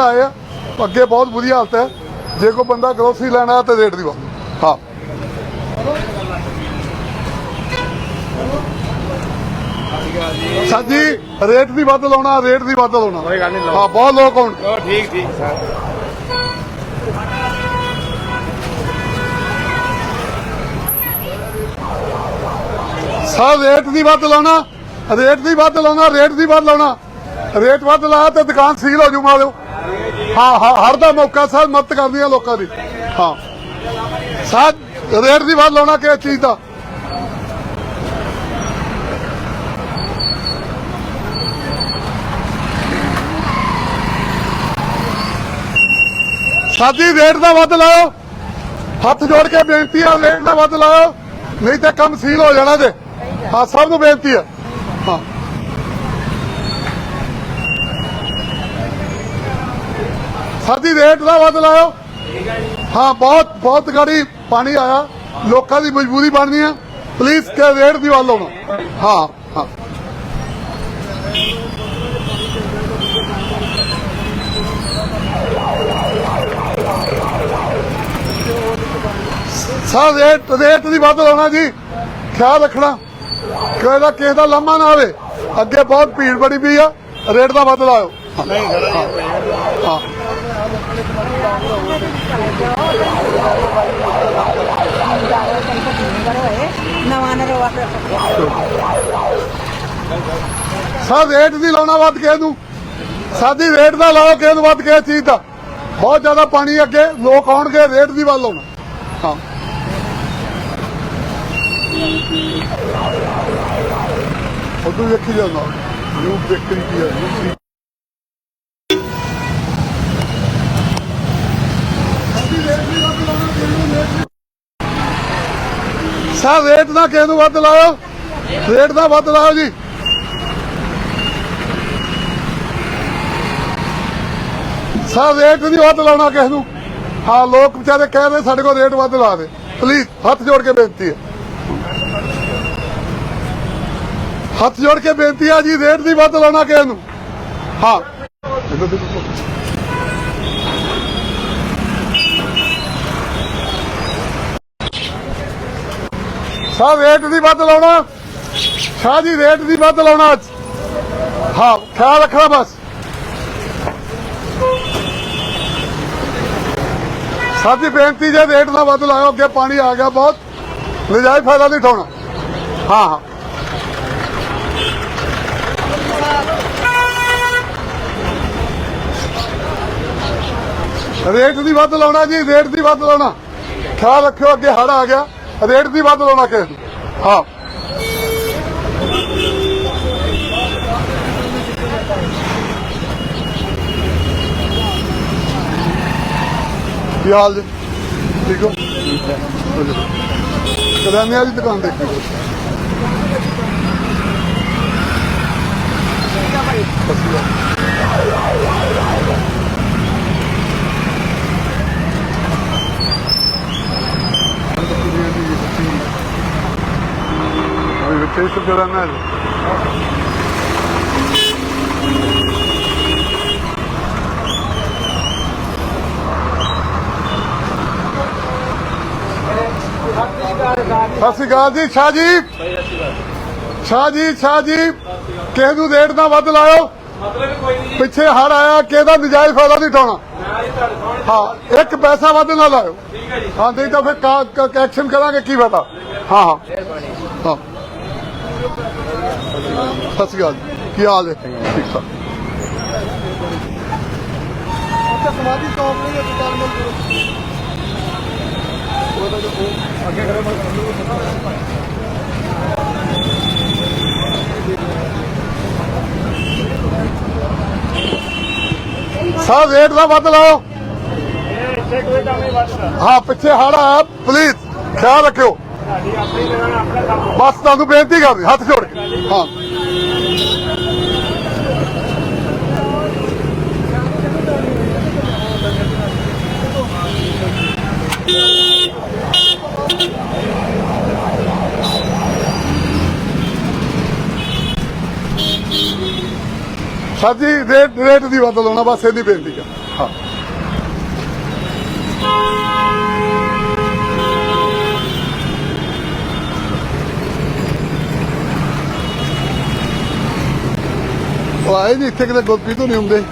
ਆਏ ਆ। ਅੱਗੇ ਬਹੁਤ ਬੁਰੀ ਹਾਲਤ ਹੈ। ਜੇ ਕੋਈ ਬੰਦਾ ਗਰੋਸਰੀ ਲੈਣਾ ਤੇ ਰੇਟ ਦੀ ਹਾਂ। ਸਾਜੀ ਰੇਟ ਦੀ ਵੱਧ ਲਾਉਣਾ ਰੇਟ ਦੀ ਵੱਧ ਲਾਉਣਾ। ਕੋਈ ਗੱਲ ਨਹੀਂ ਲਾਓ। ਹਾਂ ਬਹੁਤ ਲੋਕ ਹੁਣ ਠੀਕ ਠੀਕ। ਸਰ ਸਰ ਰੇਟ ਦੀ ਵੱਧ ਲਾਉਣਾ ਰੇਟ ਦੀ ਵੱਧ ਲਾਉਣਾ ਰੇਟ ਦੀ ਵੱਧ ਲਾਉਣਾ। ਰੇਟ ਵੱਧ ਲਾਇਆ ਤੇ ਦੁਕਾਨ ਸੀਲ ਹੋ ਜੂ ਮਾਰਿਓ ਹਾਂ ਹਾਂ, ਹਰ ਦਾ ਮੌਕਾ ਸਰ, ਮਦਦ ਕਰਦੀ ਆ ਲੋਕਾਂ ਦੀ। ਹਾਂ। ਸਰ, ਰੇਟ ਦੀ ਵੱਧ ਲਾਉਣਾ ਕਿਸ ਚੀਜ਼ ਦਾ? ਸਾਡੀ ਰੇਟ ਦਾ ਵੱਧ ਲਾਓ। ਹੱਥ ਜੋੜ ਕੇ ਬੇਨਤੀ ਆ, ਰੇਟ ਦਾ ਵੱਧ ਲਾਓ। ਨਹੀਂ ਤਾਂ ਕੰਮ ਸੀਲ ਹੋ ਜਾਣਾ ਜੇ। ਹਾਂ, ਸਭ ਨੂੰ ਬੇਨਤੀ ਆ। ਹਾਂ। ਸਾਡੀ ਰੇਟ ਦਾ ਵੱਧ ਲਾਓ ਹਾਂ ਬਹੁਤ ਬਹੁਤ ਗਾੜੀ ਪਾਣੀ ਆਇਆ। ਲੋਕਾਂ ਦੀ ਮਜਬੂਰੀ ਬਣਨੀ ਆ। ਪਲੀਜ਼ ਕੇ ਰੇਟ ਦੀ ਵੱਧ ਲਾਉਣਾ। ਹਾਂ ਹਾਂ। ਸਾ ਰੇਟ ਰੇਟ ਦੀ ਵੱਧ ਲਾਉਣਾ ਜੀ। ਖਿਆਲ ਰੱਖਣਾ। ਕਿਸੇ ਦਾ ਕਿਸੇ ਦਾ ਲੰਮਾ ਨਾ ਆਵੇ ਅੱਗੇ ਬਹੁਤ ਭੀੜ ਬੜੀ ਪਈ ਆ। ਰੇਟ ਦਾ ਵੱਧ ਲਾਓ ਹਾਂ। ਨਵਾਂ ਰੇਟ ਦੀ ਲਾਉਣਾ ਵੱਧ ਕੇ ਨੂੰ ਸਾਡੀ ਰੇਟ ਦਾ ਲਾਓ ਕਿਸੇ ਨੂੰ ਵੱਧ ਕਿਸੇ ਚੀਜ਼ ਦਾ। ਬਹੁਤ ਜ਼ਿਆਦਾ ਪਾਣੀ ਅੱਗੇ, ਲੋਕ ਆਉਣਗੇ ਰੇਟ ਦੀ ਵੱਲ ਆਉਣਾ ਹਾਂ। ਉਦੋਂ ਵੇਖੀ ਜਾਂਦਾ। ਨਿਊ ਬੇਕਰੀ ਕੀ ਹੈ। ਸਰ ਰੇਟ ਦਾ ਕਿਸੇ ਨੂੰ ਵੱਧ ਲਾਓ ਰੇਟ ਦਾ ਵੱਧ ਲਾਓ ਜੀ। ਸਾ ਰੇਟ ਨਹੀਂ ਵੱਧ ਲਾਉਣਾ ਕਿਸੇ ਨੂੰ ਹਾਂ, ਲੋਕ ਵਿਚਾਰੇ ਕਹਿ ਰਹੇ ਸਾਡੇ ਕੋਲ ਰੇਟ ਵੱਧ ਲਾ ਦੇ। ਪਲੀਜ਼ ਹੱਥ ਜੋੜ ਕੇ ਬੇਨਤੀ ਹੈ। ਹੱਥ ਜੋੜ ਕੇ ਬੇਨਤੀ ਆ ਜੀ ਰੇਟ ਨਹੀਂ ਵੱਧ ਲਾਉਣਾ ਕਿਸੇ ਨੂੰ ਹਾਂ। ਸਾ ਰੇਟ ਦੀ ਵੱਧ ਲਾਉਣਾ। ਸ਼ਾਹ ਜੀ ਰੇਟ ਦੀ ਵੱਧ ਲਾਉਣਾ ਅੱਜ। ਹਾਂ, ਖਿਆਲ ਰੱਖਣਾ ਬਸ। ਸਾਡੀ ਬੇਨਤੀ ਜੇ ਰੇਟ ਦਾ ਵੱਧ ਲਾਇਓ, ਅੱਗੇ ਪਾਣੀ ਆ ਗਿਆ ਬਹੁਤ। ਨਜਾਇਜ਼ ਫਾਇਦਾ ਨਹੀਂ ਉਠਾਉਣਾ। ਹਾਂ ਹਾਂ। ਰੇਟ ਦੀ ਵੱਧ ਲਾਉਣਾ ਜੀ ਰੇਟ ਦੀ ਵੱਧ ਲਾਉਣਾ। ਖਿਆਲ ਰੱਖਿਓ, ਅੱਗੇ ਹੜ ਆ ਗਿਆ। ਰੇਟ ਦੀ ਵੱਧ ਲਾਉਣਾ ਕਿਸੇ ਨੂੰ। ਹਾਂ। ਕੀ ਹਾਲ ਜੀ? ਠੀਕ ਹੋ? ਕਰਿਆਨੇ ਵਾਲੀ ਦੁਕਾਨ ਦੇਖੀ। Kariyaਨੇ ਵਾਲੀ ਸਤਿ ਸ਼੍ਰੀ ਅਕਾਲ ਜੀ ਸ਼ਾਹ ਜੀ। ਸ਼ਾਹ ਜੀ ਸ਼ਾਹ ਜੀ। ਕਿਸੇ ਨੂੰ ਰੇਟ ਨਾ ਵੱਧ ਲਾਇਓ। ਮਤਲਬ ਕੋਈ ਨਹੀਂ ਪਿੱਛੇ ਹੜ ਆਇਆ ਕਿਸੇ ਦਾ ਨਜਾਇਜ਼ ਫਾਇਦਾ ਨਹੀਂ ਉਠਾਉਣਾ। ਹਾਂ ਇੱਕ ਪੈਸਾ ਵੱਧ ਨਾ ਲਾਇਓ। ਠੀਕ ਹੈ ਨਹੀਂ ਤਾਂ ਫਿਰ ਐਕਸ਼ਨ ਕਰਾਂਗੇ ਕੀ ਫਾਇਦਾ? ਹਾਂ ਹਾਂ। ਹਾਂ। ਸਤਿ ਸ਼੍ਰੀ ਅਕਾਲ। ਕੀ ਹਾਲ ਹੈ? ਠੀਕ ਠਾਕ। ਅੱਛਾ ਸਮਾਧੀ ਚੌਕ ਨਹੀਂ ਹੈ। ਤਾਲਮੇਲ ਸਾ ਰੇਟ ਦਾ ਵੱਧ ਲਾਓ। ਕੰਮ ਹਾਂ ਪਿੱਛੇ ਹੜ ਪਲੀਜ਼ ਖਿਆਲ ਰੱਖਿਓ। ਬਸ ਤੁਹਾਨੂੰ ਬੇਨਤੀ ਕਰਦੇ, ਹੱਥ ਜੋੜ ਕੇ। ਹਾਂ। ਸਰ ਰੇਟ ਰੇਟ ਦੀ ਵੱਧ ਲਾਉਣਾ ਬਸ ਇਹਦੀ ਬੇਨਤੀ ਆ। ਆਏ ਨਹੀਂ ਇੱਥੇ ਕਿਤੇ ਗੁਰਪ੍ਰੀਤ ਤੋਂ ਨਹੀਂ ਹੁੰਦੇ।